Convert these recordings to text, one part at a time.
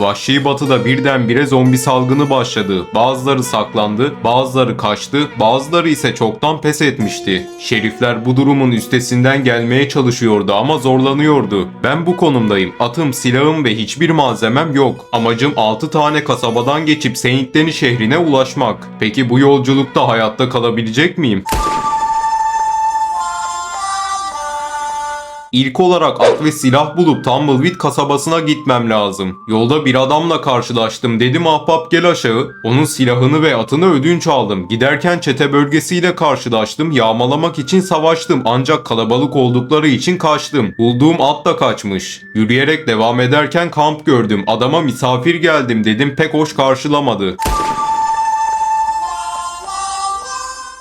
Vahşi batıda birdenbire zombi salgını başladı. Bazıları saklandı, bazıları kaçtı, bazıları ise çoktan pes etmişti. Şerifler bu durumun üstesinden gelmeye çalışıyordu ama zorlanıyordu. Ben bu konumdayım. Atım, silahım ve hiçbir malzemem yok. Amacım 6 tane kasabadan geçip Saint şehrine ulaşmak. Peki bu yolculukta hayatta kalabilecek miyim? İlk olarak at ve silah bulup Tumbleweed kasabasına gitmem lazım. Yolda bir adamla karşılaştım. Dedim ahbap gel aşağı. Onun silahını ve atını ödünç aldım. Giderken çete bölgesiyle karşılaştım. Yağmalamak için savaştım. Ancak kalabalık oldukları için kaçtım. Bulduğum at da kaçmış. Yürüyerek devam ederken kamp gördüm. Adama misafir geldim dedim pek hoş karşılamadı.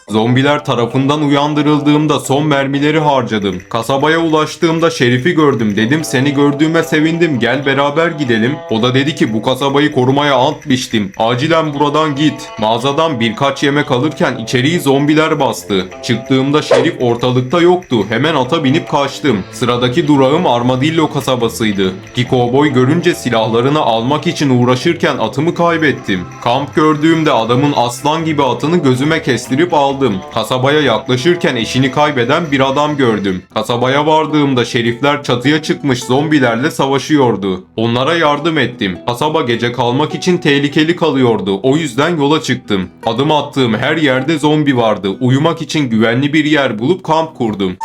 Zombiler tarafından uyandırıldığımda son mermileri harcadım. Kasabaya ulaştığımda Şerif'i gördüm. Dedim seni gördüğüme sevindim. Gel beraber gidelim. O da dedi ki bu kasabayı korumaya ant biçtim. Acilen buradan git. Mağazadan birkaç yemek alırken içeriği zombiler bastı. Çıktığımda Şerif ortalıkta yoktu. Hemen ata binip kaçtım. Sıradaki durağım Armadillo kasabasıydı. Ki kovboy görünce silahlarını almak için uğraşırken atımı kaybettim. Kamp gördüğümde adamın aslan gibi atını gözüme kestirip aldım. Kasabaya yaklaşırken eşini kaybeden bir adam gördüm. Kasabaya vardığımda şerifler çatıya çıkmış zombilerle savaşıyordu. Onlara yardım ettim. Kasaba gece kalmak için tehlikeli kalıyordu. O yüzden yola çıktım. Adım attığım her yerde zombi vardı. Uyumak için güvenli bir yer bulup kamp kurdum.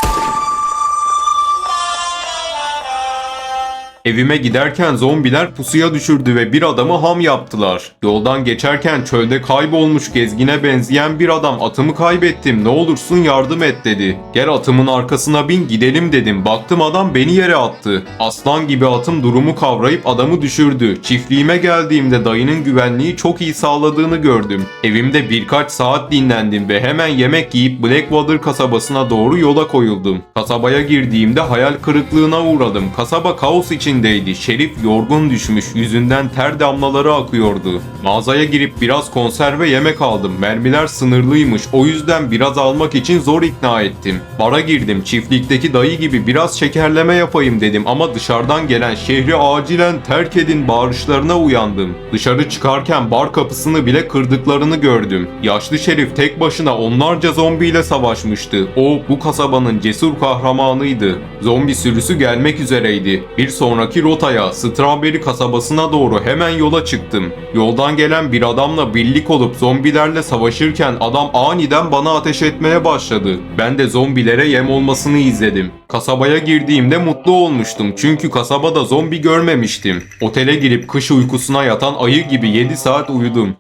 Evime giderken zombiler pusuya düşürdü ve bir adamı ham yaptılar. Yoldan geçerken çölde kaybolmuş gezgine benzeyen bir adam atımı kaybettim ne olursun yardım et dedi. Gel atımın arkasına bin gidelim dedim. Baktım adam beni yere attı. Aslan gibi atım durumu kavrayıp adamı düşürdü. Çiftliğime geldiğimde dayının güvenliği çok iyi sağladığını gördüm. Evimde birkaç saat dinlendim ve hemen yemek yiyip Blackwater kasabasına doğru yola koyuldum. Kasabaya girdiğimde hayal kırıklığına uğradım. Kasaba kaos içindeydi. Şerif yorgun düşmüş, yüzünden ter damlaları akıyordu. Mağazaya girip biraz konserve yemek aldım. Mermiler sınırlıymış. O yüzden biraz almak için zor ikna ettim. Bara girdim. Çiftlikteki dayı gibi biraz şekerleme yapayım dedim ama dışarıdan gelen şehri acilen terk edin bağırışlarına uyandım. Dışarı çıkarken bar kapısını bile kırdıklarını gördüm. Yaşlı şerif tek başına onlarca zombiyle savaşmıştı. O bu kasabanın cesur kahramanıydı. Zombi sürüsü gelmek üzereydi. Bir sonraki rotaya Strawberry kasabasına doğru hemen yola çıktım. Yoldan gelen bir adamla birlik olup zombilerle savaşırken adam aniden bana ateş etmeye başladı. Ben de zombilere yem olmasını izledim. Kasabaya girdiğimde mutlu olmuştum çünkü kasabada zombi görmemiştim. Otele girip kış uykusuna yatan ayı gibi 7 saat uyudum.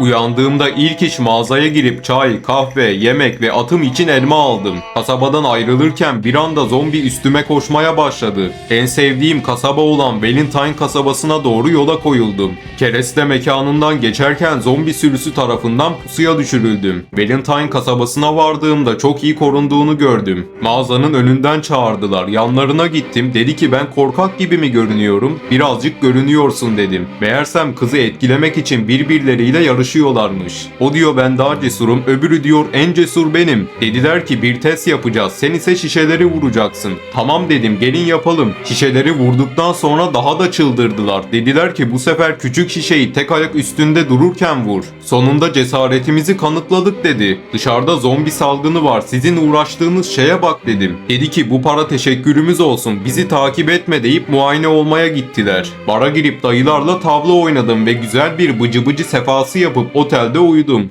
Uyandığımda ilk iş mağazaya girip çay, kahve, yemek ve atım için elma aldım. Kasabadan ayrılırken bir anda zombi üstüme koşmaya başladı. En sevdiğim kasaba olan Valentine kasabasına doğru yola koyuldum. Kereste mekanından geçerken zombi sürüsü tarafından pusuya düşürüldüm. Valentine kasabasına vardığımda çok iyi korunduğunu gördüm. Mağazanın önünden çağırdılar. Yanlarına gittim. Dedi ki ben korkak gibi mi görünüyorum? Birazcık görünüyorsun dedim. Meğersem kızı etkilemek için birbirleriyle yarışıyorlarmış. O diyor ben daha cesurum, öbürü diyor en cesur benim. Dediler ki bir test yapacağız, sen ise şişeleri vuracaksın. Tamam dedim gelin yapalım. Şişeleri vurduktan sonra daha da çıldırdılar. Dediler ki bu sefer küçük şişeyi tek ayak üstünde dururken vur. Sonunda cesaretimizi kanıtladık dedi. Dışarıda zombi salgını var, sizin uğraştığınız şeye bak dedim. Dedi ki bu para teşekkürümüz olsun, bizi takip etme deyip muayene olmaya gittiler. Bara girip dayılarla tavla oynadım ve güzel bir bıcı bıcı sefası yapıp otelde uyudum.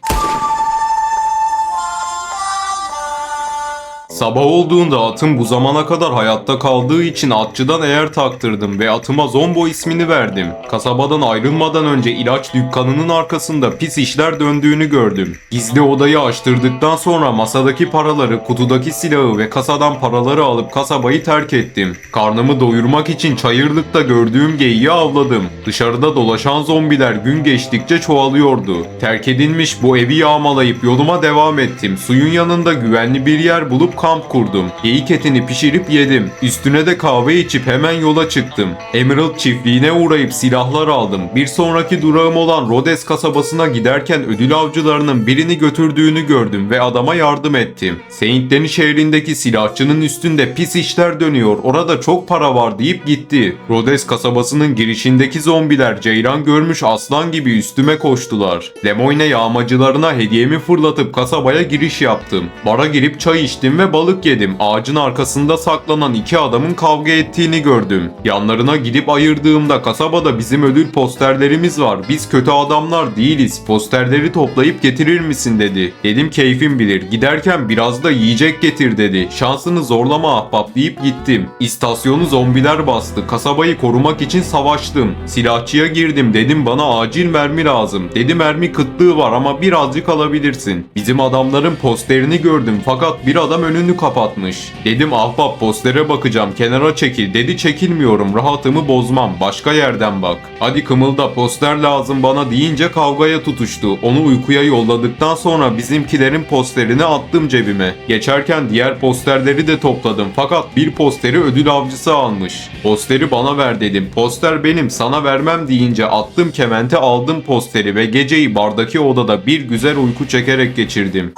Sabah olduğunda atım bu zamana kadar hayatta kaldığı için atçıdan eğer taktırdım ve atıma Zombo ismini verdim. Kasabadan ayrılmadan önce ilaç dükkanının arkasında pis işler döndüğünü gördüm. Gizli odayı açtırdıktan sonra masadaki paraları, kutudaki silahı ve kasadan paraları alıp kasabayı terk ettim. Karnımı doyurmak için çayırlıkta gördüğüm geyiği avladım. Dışarıda dolaşan zombiler gün geçtikçe çoğalıyordu. Terk edilmiş bu evi yağmalayıp yoluma devam ettim. Suyun yanında güvenli bir yer bulup kamp kurdum. Geyik etini pişirip yedim. Üstüne de kahve içip hemen yola çıktım. Emerald çiftliğine uğrayıp silahlar aldım. Bir sonraki durağım olan Rhodes kasabasına giderken ödül avcılarının birini götürdüğünü gördüm ve adama yardım ettim. Saint Denis şehrindeki silahçının üstünde pis işler dönüyor. Orada çok para var deyip gitti. Rhodes kasabasının girişindeki zombiler ceyran görmüş aslan gibi üstüme koştular. Lemoyne yağmacılarına hediyemi fırlatıp kasabaya giriş yaptım. Bara girip çay içtim ve balık yedim. Ağacın arkasında saklanan iki adamın kavga ettiğini gördüm. Yanlarına gidip ayırdığımda kasabada bizim ödül posterlerimiz var. Biz kötü adamlar değiliz. Posterleri toplayıp getirir misin dedi. Dedim keyfim bilir. Giderken biraz da yiyecek getir dedi. Şansını zorlama ahbap deyip gittim. İstasyonu zombiler bastı. Kasabayı korumak için savaştım. Silahçıya girdim dedim bana acil mermi lazım. Dedi mermi kıtlığı var ama birazcık alabilirsin. Bizim adamların posterini gördüm fakat bir adam önünü kapatmış. Dedim ahbap postere bakacağım kenara çekil. Dedi çekilmiyorum rahatımı bozmam. Başka yerden bak. Hadi kımılda poster lazım bana deyince kavgaya tutuştu. Onu uykuya yolladıktan sonra bizimkilerin posterini attım cebime. Geçerken diğer posterleri de topladım fakat bir posteri ödül avcısı almış. Posteri bana ver dedim. Poster benim sana vermem deyince attım kemente aldım posteri ve geceyi bardaki odada bir güzel uyku çekerek geçirdim.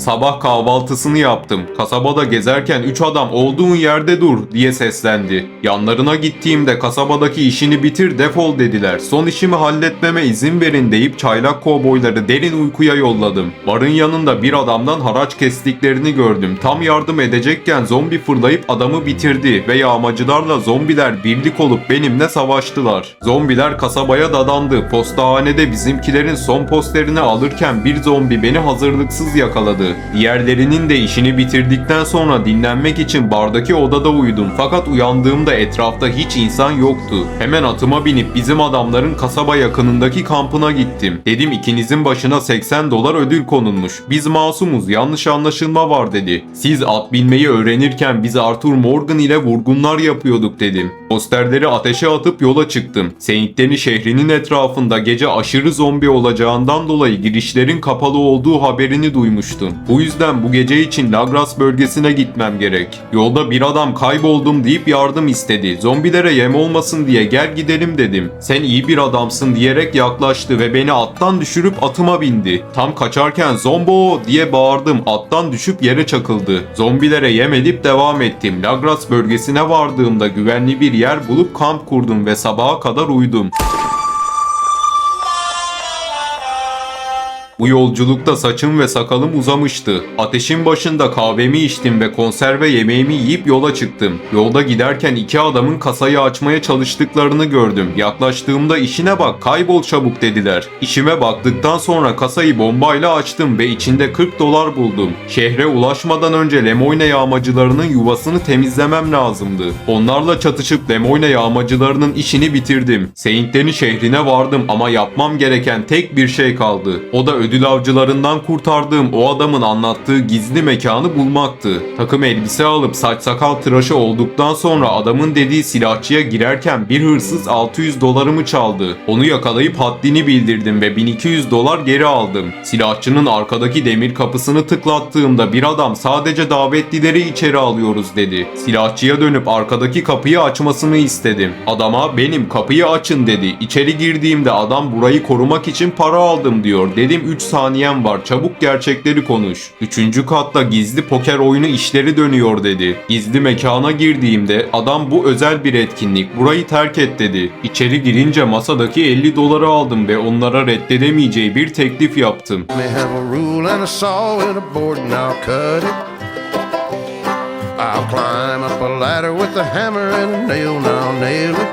Sabah kahvaltısını yaptım. Kasabada gezerken üç adam olduğun yerde dur diye seslendi. Yanlarına gittiğimde kasabadaki işini bitir defol dediler. Son işimi halletmeme izin verin deyip çaylak kovboyları derin uykuya yolladım. Barın yanında bir adamdan haraç kestiklerini gördüm. Tam yardım edecekken zombi fırlayıp adamı bitirdi ve yağmacılarla zombiler birlik olup benimle savaştılar. Zombiler kasabaya dadandı. Postahanede bizimkilerin son posterini alırken bir zombi beni hazırlıksız yakaladı. Diğerlerinin de işini bitirdikten sonra dinlenmek için bardaki odada uyudum fakat uyandığımda etrafta hiç insan yoktu. Hemen atıma binip bizim adamların kasaba yakınındaki kampına gittim. Dedim ikinizin başına 80 dolar ödül konulmuş. Biz masumuz yanlış anlaşılma var dedi. Siz at binmeyi öğrenirken biz Arthur Morgan ile vurgunlar yapıyorduk dedim. Posterleri ateşe atıp yola çıktım. Saint Denis şehrinin etrafında gece aşırı zombi olacağından dolayı girişlerin kapalı olduğu haberini duymuştum. Bu yüzden bu gece için Lagras bölgesine gitmem gerek. Yolda bir adam kayboldum deyip yardım istedi. Zombilere yem olmasın diye gel gidelim dedim. Sen iyi bir adamsın diyerek yaklaştı ve beni attan düşürüp atıma bindi. Tam kaçarken zombo diye bağırdım. Attan düşüp yere çakıldı. Zombilere yem edip devam ettim. Lagras bölgesine vardığımda güvenli bir yer bulup kamp kurdum ve sabaha kadar uyudum. Bu yolculukta saçım ve sakalım uzamıştı. Ateşin başında kahvemi içtim ve konserve yemeğimi yiyip yola çıktım. Yolda giderken iki adamın kasayı açmaya çalıştıklarını gördüm. Yaklaştığımda işine bak kaybol çabuk dediler. İşime baktıktan sonra kasayı bombayla açtım ve içinde 40 dolar buldum. Şehre ulaşmadan önce Lemoyne yağmacılarının yuvasını temizlemem lazımdı. Onlarla çatışıp Lemoyne yağmacılarının işini bitirdim. Saint Denis şehrine vardım ama yapmam gereken tek bir şey kaldı. O da ödül avcılarından kurtardığım o adamın anlattığı gizli mekanı bulmaktı. Takım elbise alıp saç sakal tıraşı olduktan sonra adamın dediği silahçıya girerken bir hırsız 600 dolarımı çaldı. Onu yakalayıp haddini bildirdim ve 1200 dolar geri aldım. Silahçının arkadaki demir kapısını tıklattığımda bir adam sadece davetlileri içeri alıyoruz dedi. Silahçıya dönüp arkadaki kapıyı açmasını istedim. Adama benim kapıyı açın dedi. İçeri girdiğimde adam burayı korumak için para aldım diyor. Dedim 3 saniyem var çabuk gerçekleri konuş. Üçüncü katta gizli poker oyunu işleri dönüyor dedi. Gizli mekana girdiğimde adam bu özel bir etkinlik burayı terk et dedi. İçeri girince masadaki 50 doları aldım ve onlara reddedemeyeceği bir teklif yaptım. I'll it. Climb up a ladder with a hammer and a nail. Now